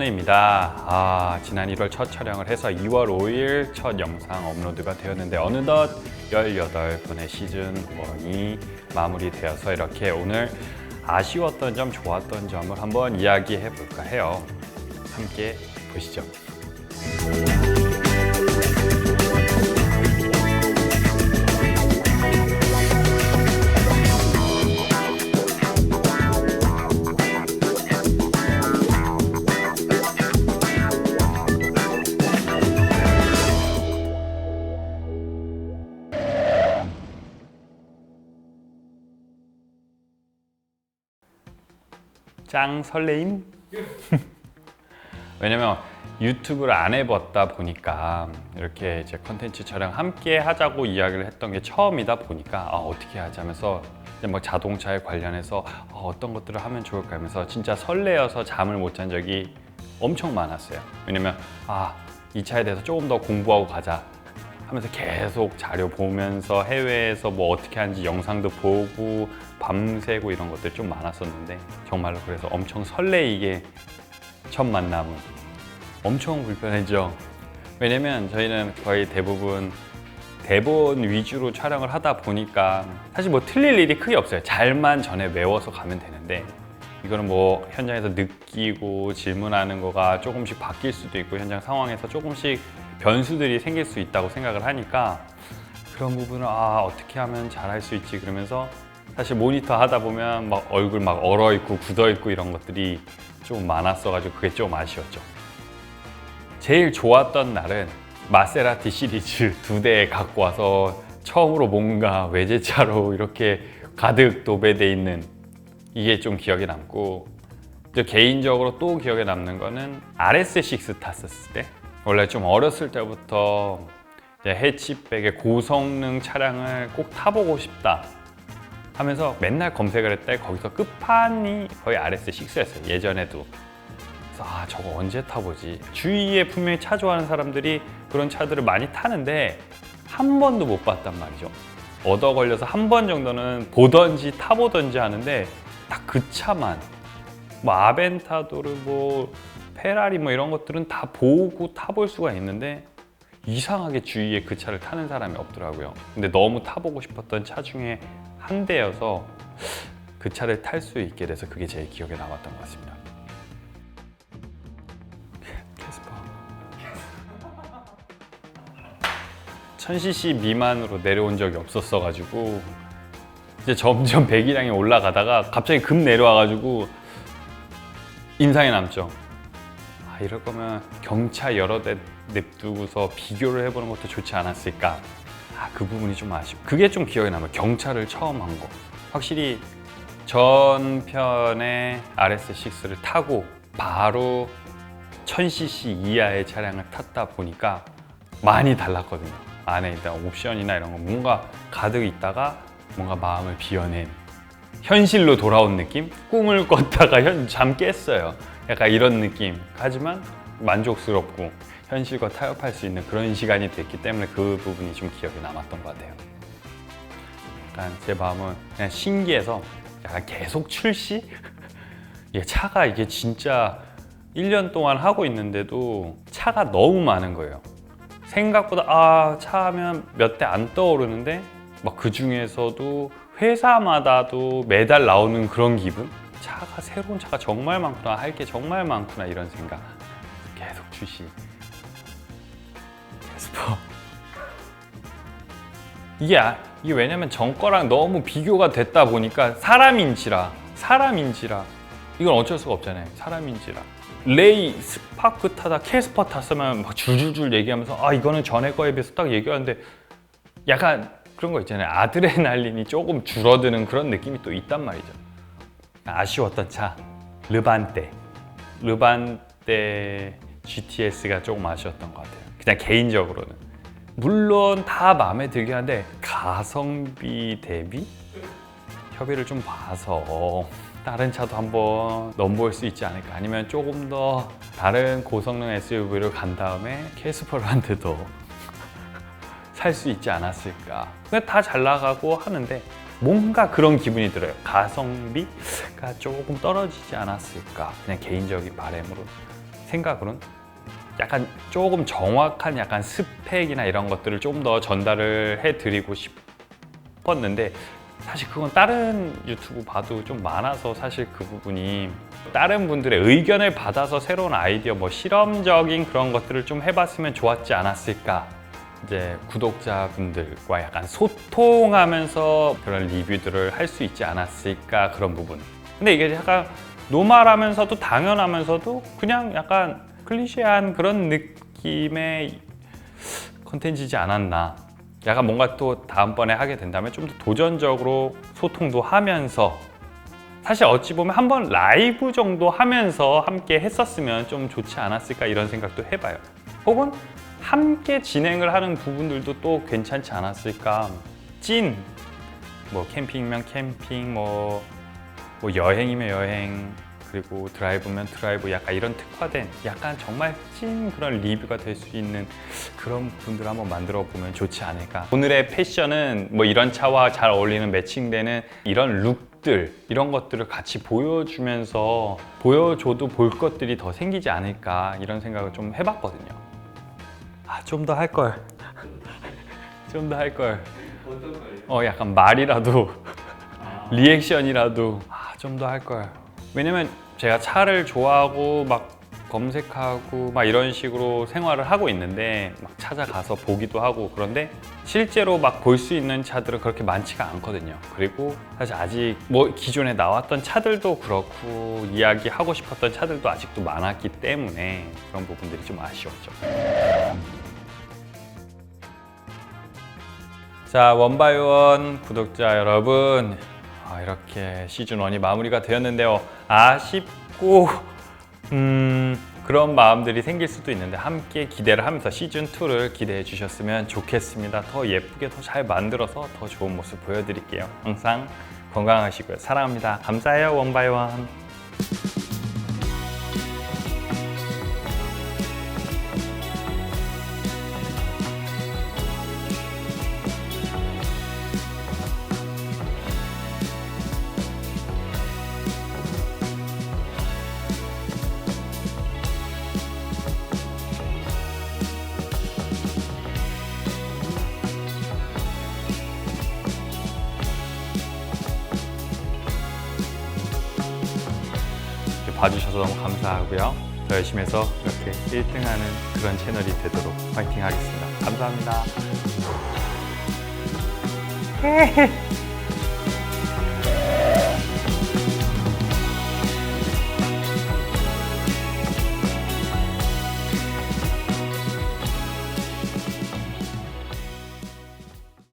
현우입니다. 아, 지난 1월 첫 촬영을 해서 2월 5일 첫 영상 업로드가 되었는데 어느덧 18번의 시즌 1이 마무리되어서 이렇게 오늘 아쉬웠던 점, 좋았던 점을 한번 이야기해 볼까 해요. 함께 보시죠. 짱 설레임? 왜냐면 유튜브를 안 해봤다 보니까 이렇게 이제 컨텐츠 촬영 함께 하자고 이야기를 했던 게 처음이다 보니까 아, 어떻게 하자면서 막 자동차에 관련해서 어, 어떤 것들을 하면 좋을까 하면서 진짜 설레어서 잠을 못 잔 적이 엄청 많았어요. 왜냐면 아, 이 차에 대해서 조금 더 공부하고 가자 하면서 계속 자료 보면서 해외에서 뭐 어떻게 하는지 영상도 보고 밤새고 이런 것들 좀 많았었는데 정말로 그래서 엄청 설레이게 첫 만남은 엄청 불편했죠. 왜냐면 저희는 거의 대부분 대본 위주로 촬영을 하다 보니까 사실 뭐 틀릴 일이 크게 없어요. 잘만 전에 외워서 가면 되는데 이거는 뭐 현장에서 느끼고 질문하는 거가 조금씩 바뀔 수도 있고 현장 상황에서 조금씩 변수들이 생길 수 있다고 생각을 하니까 그런 부분을 아 어떻게 하면 잘할 수 있지 그러면서 사실 모니터 하다 보면 막 얼굴 막 얼어 있고 굳어 있고 이런 것들이 좀 많았어가지고 그게 좀 아쉬웠죠. 제일 좋았던 날은 마세라티 시리즈 두 대 갖고 와서 처음으로 뭔가 외제차로 이렇게 가득 도배돼 있는 이게 좀 기억에 남고 저 개인적으로 또 기억에 남는 거는 RS6 탔었을 때 원래 좀 어렸을 때부터 해치백의 고성능 차량을 꼭 타보고 싶다 하면서 맨날 검색을 했대. 거기서 끝판이 거의 RS6였어요 예전에도. 그래서 아 저거 언제 타보지? 주위에 분명히 차 좋아하는 사람들이 그런 차들을 많이 타는데 한 번도 못 봤단 말이죠. 얻어 걸려서 한 번 정도는 보던지 타보던지 하는데 딱 그 차만. 뭐 아벤타도르 뭐 페라리 뭐 이런 것들은 다 보고 타볼 수가 있는데 이상하게 주위에 그 차를 타는 사람이 없더라고요. 근데 너무 타보고 싶었던 차 중에 한 대여서 그 차를 탈 수 있게 돼서 그게 제일 기억에 남았던 것 같습니다. 캐스퍼. 1000cc 미만으로 내려온 적이 없었어가지고 이제 점점 배기량이 올라가다가 갑자기 급 내려와가지고 인상에 남죠. 아, 이럴 거면 경차 여러 대 냅두고서 비교를 해보는 것도 좋지 않았을까. 아, 그 부분이 좀 아쉽고. 그게 좀 기억에 남아요. 경차를 처음 한 거. 확실히 전편의 RS6를 타고 바로 1000cc 이하의 차량을 탔다 보니까 많이 달랐거든요. 안에 일단 옵션이나 이런 거 뭔가 가득 있다가 뭔가 마음을 비워낸 현실로 돌아온 느낌? 꿈을 꿨다가 현, 잠 깼어요. 약간 이런 느낌. 하지만 만족스럽고 현실과 타협할 수 있는 그런 시간이 됐기 때문에 그 부분이 좀 기억에 남았던 것 같아요. 약간 제 마음은 그냥 신기해서 약간 계속 출시? 이게 차가 이게 진짜 1년 동안 하고 있는데도 차가 너무 많은 거예요. 생각보다 아, 차 하면 몇 대 안 떠오르는데 막 그 중에서도 회사마다도 매달 나오는 그런 기분? 차가 새로운 차가 정말 많구나 할 게 정말 많구나 이런 생각 계속 출시. 캐스퍼. 이게 아, 이게 왜냐면 전 거랑 너무 비교가 됐다 보니까 사람인지라 사람인지라. 이건 어쩔 수가 없잖아요. 사람인지라. 레이 스파크 타다 캐스퍼 탔으면 막 줄줄줄 얘기하면서 아 이거는 전에 거에 비해서 딱 얘기하는데 약간 그런 거 있잖아요. 아드레날린이 조금 줄어드는 그런 느낌이 또 있단 말이죠 아쉬웠던 차 르반떼 르반떼 GTS가 조금 아쉬웠던 것 같아요. 그냥 개인적으로는. 물론 다 마음에 들긴 한데 가성비 대비 협의를 좀 봐서 다른 차도 한번 넘볼 수 있지 않을까. 아니면 조금 더 다른 고성능 SUV를 간 다음에 더 살수 있지 않았을까. 근데 다 잘 나가고 하는데 뭔가 그런 기분이 들어요. 가성비가 조금 떨어지지 않았을까. 그냥 개인적인 바람으로 생각으로는 약간 조금 정확한 약간 스펙이나 이런 것들을 좀 더 전달을 해드리고 싶었는데 사실 그건 다른 유튜브 봐도 좀 많아서 사실 그 부분이 다른 분들의 의견을 받아서 새로운 아이디어 뭐 실험적인 그런 것들을 좀 해봤으면 좋았지 않았을까 이제 구독자분들과 약간 소통하면서 그런 리뷰들을 할 수 있지 않았을까 그런 부분 근데 이게 약간 노멀하면서도 당연하면서도 그냥 약간 클리셰한 그런 느낌의 컨텐츠지 않았나 약간 뭔가 또 다음번에 하게 된다면 좀 더 도전적으로 소통도 하면서 사실 어찌 보면 한번 라이브 정도 하면서 함께 했었으면 좀 좋지 않았을까 이런 생각도 해봐요. 혹은 함께 진행을 하는 부분들도 또 괜찮지 않았을까. 찐, 뭐 캠핑이면 캠핑, 뭐, 뭐 여행이면 여행, 그리고 드라이브면 드라이브 약간 이런 특화된 약간 정말 찐 그런 리뷰가 될 수 있는 그런 분들 한번 만들어 보면 좋지 않을까. 오늘의 패션은 뭐 이런 차와 잘 어울리는 매칭되는 이런 룩들 이런 것들을 같이 보여주면서 보여줘도 볼 것들이 더 생기지 않을까 이런 생각을 좀 해봤거든요. 아 좀 더 할 걸. 좀 더 할 걸. 어떤 거예요? 어 약간 말이라도 리액션이라도 아, 좀 더 할 걸. 왜냐면 제가 차를 좋아하고 막 검색하고 막 이런 식으로 생활을 하고 있는데 막 찾아가서 보기도 하고 그런데 실제로 막 볼 수 있는 차들은 그렇게 많지가 않거든요. 그리고 사실 아직 뭐 기존에 나왔던 차들도 그렇고 이야기하고 싶었던 차들도 아직도 많았기 때문에 그런 부분들이 좀 아쉬웠죠. 자 원바이원 구독자 여러분. 아, 이렇게 시즌 1이 마무리가 되었는데요. 아쉽고 음, 그런 마음들이 생길 수도 있는데 함께 기대를 하면서 시즌 2를 기대해 주셨으면 좋겠습니다. 더 예쁘게 더 잘 만들어서 더 좋은 모습 보여드릴게요. 항상 건강하시고요. 사랑합니다. 감사해요 원바이원 봐주셔서 너무 감사하고요. 더 열심히 해서 이렇게 1등하는 그런 채널이 되도록 파이팅 하겠습니다. 감사합니다.